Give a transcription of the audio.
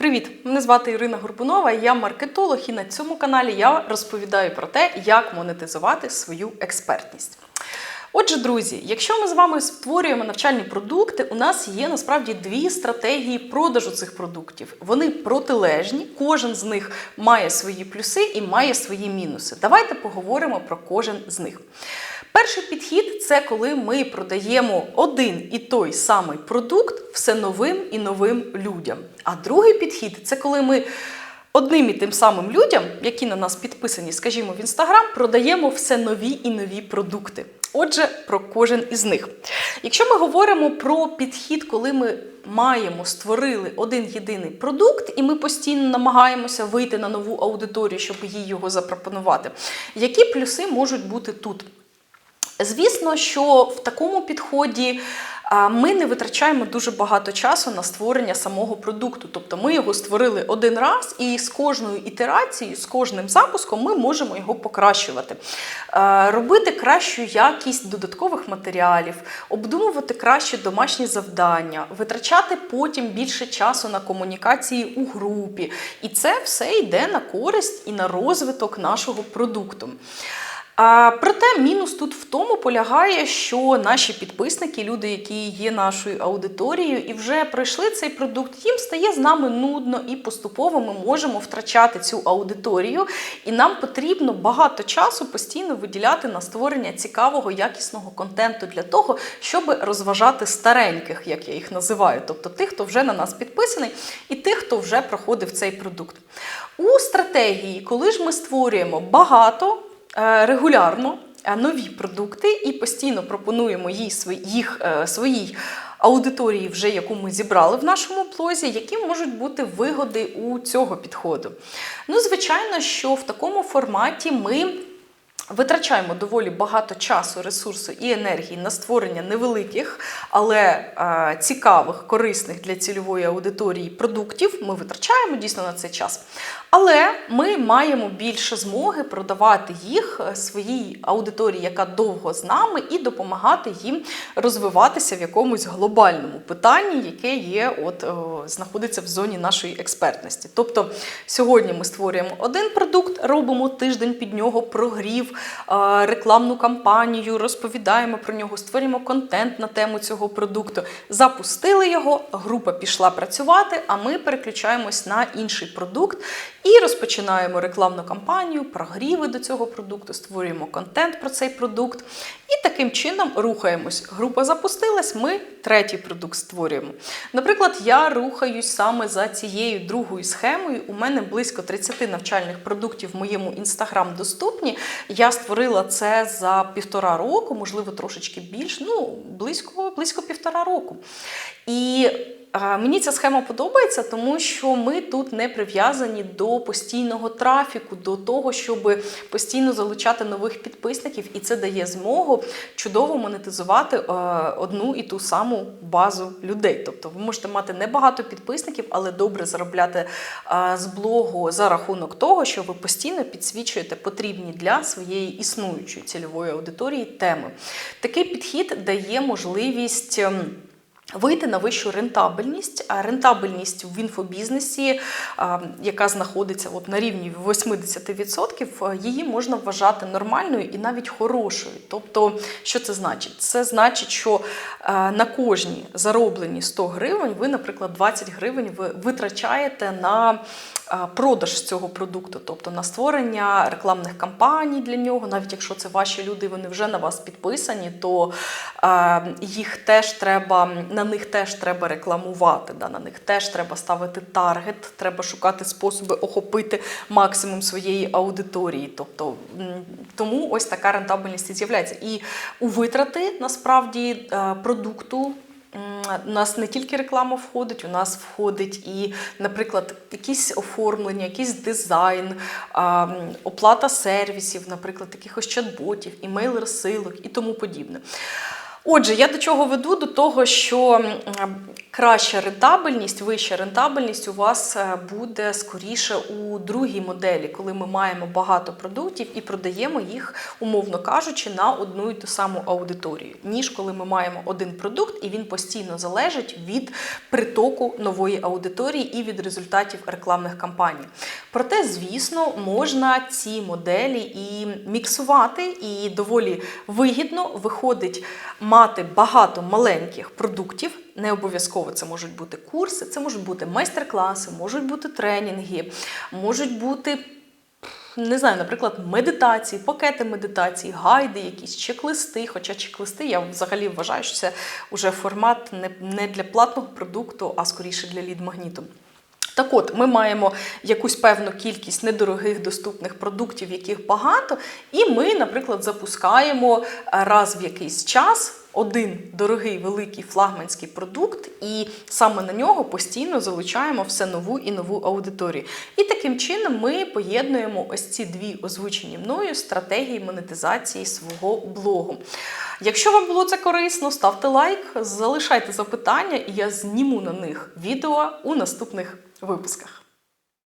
Привіт! Мене звати Ірина Горбунова, я маркетолог, і на цьому каналі я розповідаю про те, як монетизувати свою експертність. Отже, друзі, якщо ми з вами створюємо навчальні продукти, у нас є насправді дві стратегії продажу цих продуктів. Вони протилежні, кожен з них має свої плюси і має свої мінуси. Давайте поговоримо про кожен з них. Перший підхід це коли ми продаємо один і той самий продукт все новим і новим людям. А другий підхід це коли ми одним і тим самим людям, які на нас підписані, скажімо, в інстаграм, продаємо все нові і нові продукти. Отже, про кожен із них. Якщо ми говоримо про підхід, коли ми маємо створили один єдиний продукт, і ми постійно намагаємося вийти на нову аудиторію, щоб їй його запропонувати, які плюси можуть бути тут? Звісно, що в такому підході ми не витрачаємо дуже багато часу на створення самого продукту. Тобто ми його створили один раз, і з кожною ітерацією, з кожним запуском ми можемо його покращувати, робити кращу якість додаткових матеріалів, обдумувати краще домашні завдання, витрачати потім більше часу на комунікації у групі. І це все йде на користь і на розвиток нашого продукту. А, проте мінус тут в тому полягає, що наші підписники, люди, які є нашою аудиторією і вже пройшли цей продукт, їм стає з нами нудно і поступово ми можемо втрачати цю аудиторію, і нам потрібно багато часу постійно виділяти на створення цікавого, якісного контенту для того, щоб розважати стареньких, як я їх називаю, тобто тих, хто вже на нас підписаний, і тих, хто вже проходив цей продукт. У стратегії, коли ж ми створюємо багато регулярно е, нові продукти і постійно пропонуємо їй їх е, своїй аудиторії, вже яку ми зібрали в нашому блозі, які можуть бути вигоди у цього підходу. Ну, звичайно, що в такому форматі ми. Витрачаємо доволі багато часу, ресурсу і енергії на створення невеликих, але е, цікавих, корисних для цільової аудиторії продуктів. Ми витрачаємо дійсно на цей час. Але ми маємо більше змоги продавати їх е, своїй аудиторії, яка довго з нами, і допомагати їм розвиватися в якомусь глобальному питанні, яке є, от е, знаходиться в зоні нашої експертності. Тобто сьогодні ми створюємо один продукт, робимо тиждень під нього прогрів, рекламну кампанію, розповідаємо про нього, створюємо контент на тему цього продукту. Запустили його, група пішла працювати, а ми переключаємось на інший продукт і розпочинаємо рекламну кампанію, прогріви до цього продукту, створюємо контент про цей продукт. І таким чином рухаємось. Група запустилась, ми третій продукт створюємо. Наприклад, я рухаюсь саме за цією другою схемою. У мене близько 30 навчальних продуктів в моєму інстаграм доступні. Я створила це за півтора року, можливо, трошечки більше, ну близько, близько півтора року. І Мені ця схема подобається, тому що ми тут не прив'язані до постійного трафіку, до того, щоб постійно залучати нових підписників, і це дає змогу чудово монетизувати е, одну і ту саму базу людей. Тобто, ви можете мати небагато підписників, але добре заробляти е, з блогу за рахунок того, що ви постійно підсвічуєте потрібні для своєї існуючої цільової аудиторії теми. Такий підхід дає можливість. Вийти на вищу рентабельність, а рентабельність в інфобізнесі, яка знаходиться от на рівні 80%, її можна вважати нормальною і навіть хорошою. Тобто, що це значить? Це значить, що е, на кожні зароблені 100 гривень ви, наприклад, 20 гривень ви витрачаєте на е, продаж цього продукту, тобто на створення рекламних кампаній для нього, навіть якщо це ваші люди, вони вже на вас підписані, то їх теж треба на них теж треба рекламувати. Да, на них теж треба ставити таргет, треба шукати способи охопити максимум своєї аудиторії. Тобто тому ось така рентабельність і з'являється. І у витрати насправді е, продукту. У нас не тільки реклама входить, у нас входить і, наприклад, якісь оформлення, якийсь дизайн, оплата сервісів, наприклад, якихось чат-ботів, імейл-розсилок і тому подібне. Отже, я до чого веду? До того, що краща рентабельність, вища рентабельність у вас е, буде скоріше у другій моделі, коли ми маємо багато продуктів і продаємо їх, умовно кажучи, на одну і ту саму аудиторію, ніж коли ми маємо один продукт і він постійно залежить від притоку нової аудиторії і від результатів рекламних кампаній. Проте, звісно, можна ці моделі і міксувати, і доволі вигідно виходить мати багато маленьких продуктів. Не обов'язково це можуть бути курси, це можуть бути майстер-класи, можуть бути тренінги, можуть бути. Не знаю, наприклад, медитації, пакети медитації, гайди, якісь чек-листи. Хоча чек-листи я взагалі вважаю, що це вже формат не, для платного продукту, а скоріше для лід-магніту. Так от, ми маємо якусь певну кількість недорогих доступних продуктів, яких багато, і ми, наприклад, запускаємо раз в якийсь час один дорогий великий флагманський продукт, і саме на нього постійно залучаємо все нову і нову аудиторію. І таким чином ми поєднуємо ось ці дві озвучені мною стратегії монетизації свого блогу. Якщо вам було це корисно, ставте лайк, залишайте запитання, і я зніму на них відео у наступних випусках.